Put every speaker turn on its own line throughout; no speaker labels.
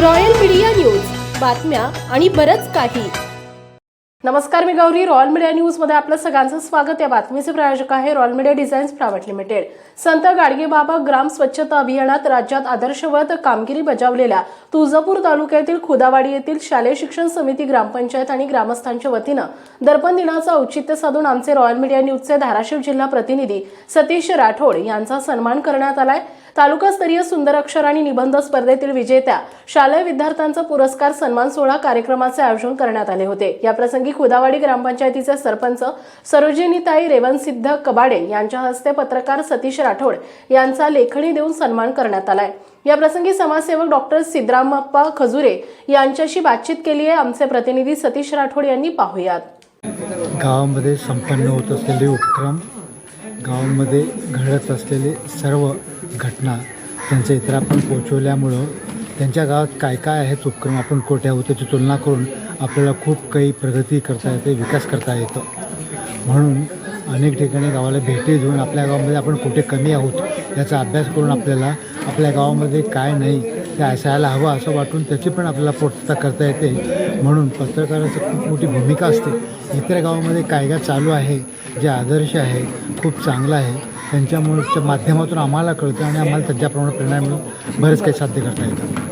Royal media news. बातम्या आणि बरच काही. नमस्कार मी गौरी. रॉयल मीडिया न्यूजमध्ये आपलं सगळ्यांचं स्वागत. या बातमीचे प्रायोजक आहे royal media designs private limited. Sant Gadge Baba ग्राम स्वच्छता अभियानात राज्यात आदर्शवत कामगिरी बजावलेल्या तुळजापूर तालुक्यातील खुदावाडी येथील शालेय शिक्षण समिती ग्रामपंचायत आणि ग्रामस्थांच्या वतीनं दर्पण दिनाचं औचित्य साधून आमचे रॉयल मीडिया न्यूजचे धाराशिव जिल्हा प्रतिनिधी सतीश राठोड यांचा सन्मान करण्यात आलाय. तालुकास्तरीय सुंदर अक्षर आणि निबंध स्पर्धेतील विजेत्या शालेय विद्यार्थ्यांचा पुरस्कार सन्मान सोहळा कार्यक्रमाचे आयोजन करण्यात आले होते. याप्रसंगी खुदावाडी ग्रामपंचायतीचे सरपंच सरोजिनीताई रेवनसिद्ध कबाडे यांच्या हस्ते पत्रकार सतीश राठोड यांचा लेखणी देऊन सन्मान करण्यात आलाय. याप्रसंगी समाजसेवक डॉक्टर सिद्धरामप्पा खजुरे यांच्याशी बातचीत केली आहे. आमचे प्रतिनिधी सतीश राठोड यांनी पाहुयात.
गावामध्ये संपन्न होत असलेले उपक्रम गावामध्ये घडत असलेले सर्व घटना त्यांच्या आपण पोचवल्यामुळं त्यांच्या गावात काय काय आहेत उपक्रम आपण कोठे आहोत त्याची तुलना करून आपल्याला खूप काही प्रगती करता येते विकास करता येतो. म्हणून अनेक ठिकाणी गावाला भेटी देऊन आपल्या गावामध्ये आपण कुठे कमी आहोत याचा अभ्यास करून आपल्याला आपल्या गावामध्ये काय नाही ते असायला हवं असं वाटून त्याची पण आपल्याला पूर्तता करता येते. म्हणून पत्रकाराची खूप मोठी भूमिका असते. इतर गावामध्ये काय काय चालू आहे जे आदर्श आहे खूप चांगलं आहे. त्यांच्यामुळे माध्यमातून आम्हाला कळतं आणि आम्हाला त्यांच्याप्रमाणे प्रेरणा मिळून बरेच काही साध्य करता येतं.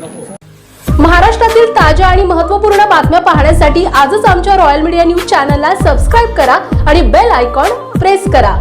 महाराष्ट्रातील ताज्या आणि महत्त्वपूर्ण बातम्या पाहण्यासाठी आजच आमच्या रॉयल मीडिया न्यूज चॅनलला सबस्क्राईब करा आणि बेल आयकॉन प्रेस करा.